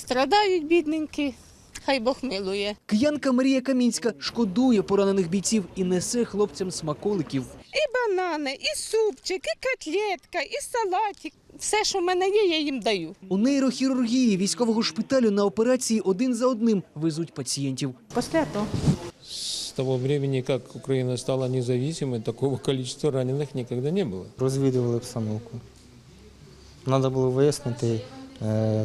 Страдають бідненькі, хай Бог милує. Киянка Марія Камінська шкодує поранених бійців і несе хлопцям смаколиків. І банани, і супчик, і котлетка, і салатик. Все, що в мене є, я їм даю. У нейрохірургії військового шпиталю на операції один за одним везуть пацієнтів. Після того. С того времени, как Украина стала независимой, такого количества раненых никогда не было. розвідували обстановку. Треба було вияснити,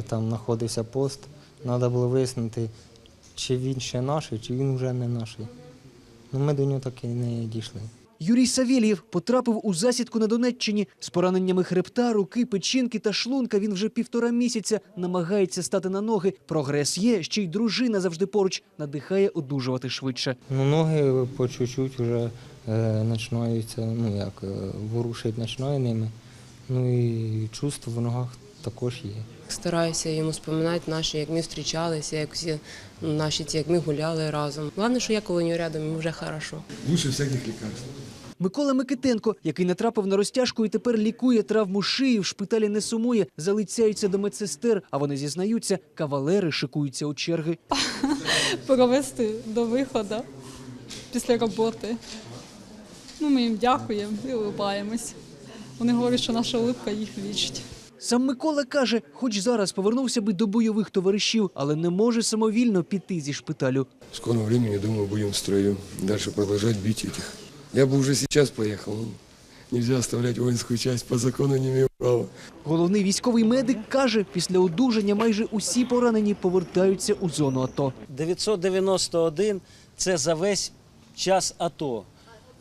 там знаходився пост, треба було вияснити, чи він ще наш, чи він вже не наш. Ну, ми до нього так і не дійшли. Юрій Савєлєв потрапив у засідку на Донеччині з пораненнями хребта, руки, печінки та шлунка. Він вже півтора місяця намагається стати на ноги. Прогрес є, ще й дружина завжди поруч надихає одужувати швидше. Ну, ноги по чуть-чуть вже е, починаються, ну як, е, ворушить починає ними. Ну і чувство в ногах також є. Стараюся йому споминати наші, як ми зустрічалися, як всі наші ці, як ми гуляли разом. Головне, що я коло нього рядом, йому вже хорошо. лучше всяких лекарств. Микола Микитенко, який натрапив на розтяжку і тепер лікує травму шиї, в шпиталі не сумує, залицяються до медсестер, а вони зізнаються, кавалери шикуються у черги. провести до виходу після роботи. Ну, ми їм дякуємо і улыбаємось. Вони говорять, що наша улыбка їх лічить. Сам Микола каже, хоч зараз повернувся би до бойових товаришів, але не може самовільно піти зі шпиталю. В скором времени, думаю, будем в строю. Дальше продолжать бить этих. Я бы уже сейчас поехал. но Нельзя оставлять воинскую часть, по закону не имею права. Головний військовий медик каже, після одужання майже усі поранені повертаються у зону АТО. 991 – це за весь час АТО.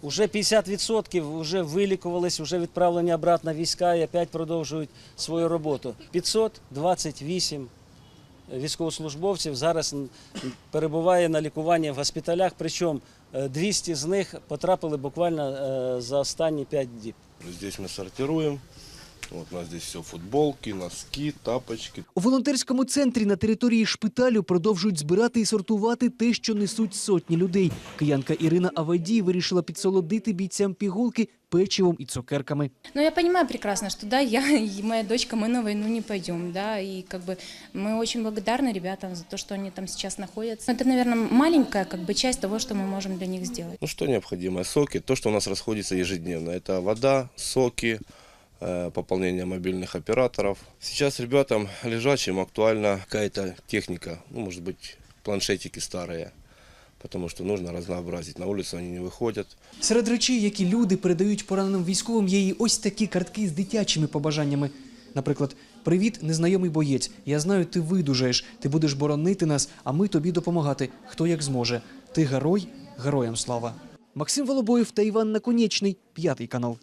Уже 50% вже вилікувались, вже відправлені обратно війська і опять продовжують свою роботу. 528 військовослужбовців зараз перебуває на лікуванні в госпіталях, причому е, 200 з них потрапили буквально е, за останні 5 діб. Здесь ми сортируем. Вот у нас здесь все футболки, носки, тапочки. У волонтерському центрі на території шпиталю продовжують збирати і сортувати те, що несуть сотні людей. Киянка Ірина Авадій вирішила підсолодити бійцям пігулки печивом і цукерками. Но я понимаю прекрасно, что да, я и моя дочка, мы на войну не пойдем, да, и как бы мы очень благодарны ребятам за то, что они там сейчас находятся. Это, наверное, маленькая как бы часть того, что мы можем для них сделать. Ну что необходимо? Соки, то, что у нас расходится ежедневно. Это вода, соки, э, пополнение мобильных операторов. Сейчас ребятам лежачим актуальна какая-то техника, ну, может быть, планшетики старые, потому что нужно разнообразить. На улицу они не выходят. Серед речей, які люди передають пораненим військовим, є і ось такі картки з дитячими побажаннями. Наприклад, привіт, незнайомий боєць. Я знаю, ти видужаєш, ти будеш боронити нас, а ми тобі допомагати. Хто як зможе. Ти герой, героям слава. Максим Волобоєв та Іван Наконечний, п'ятий канал.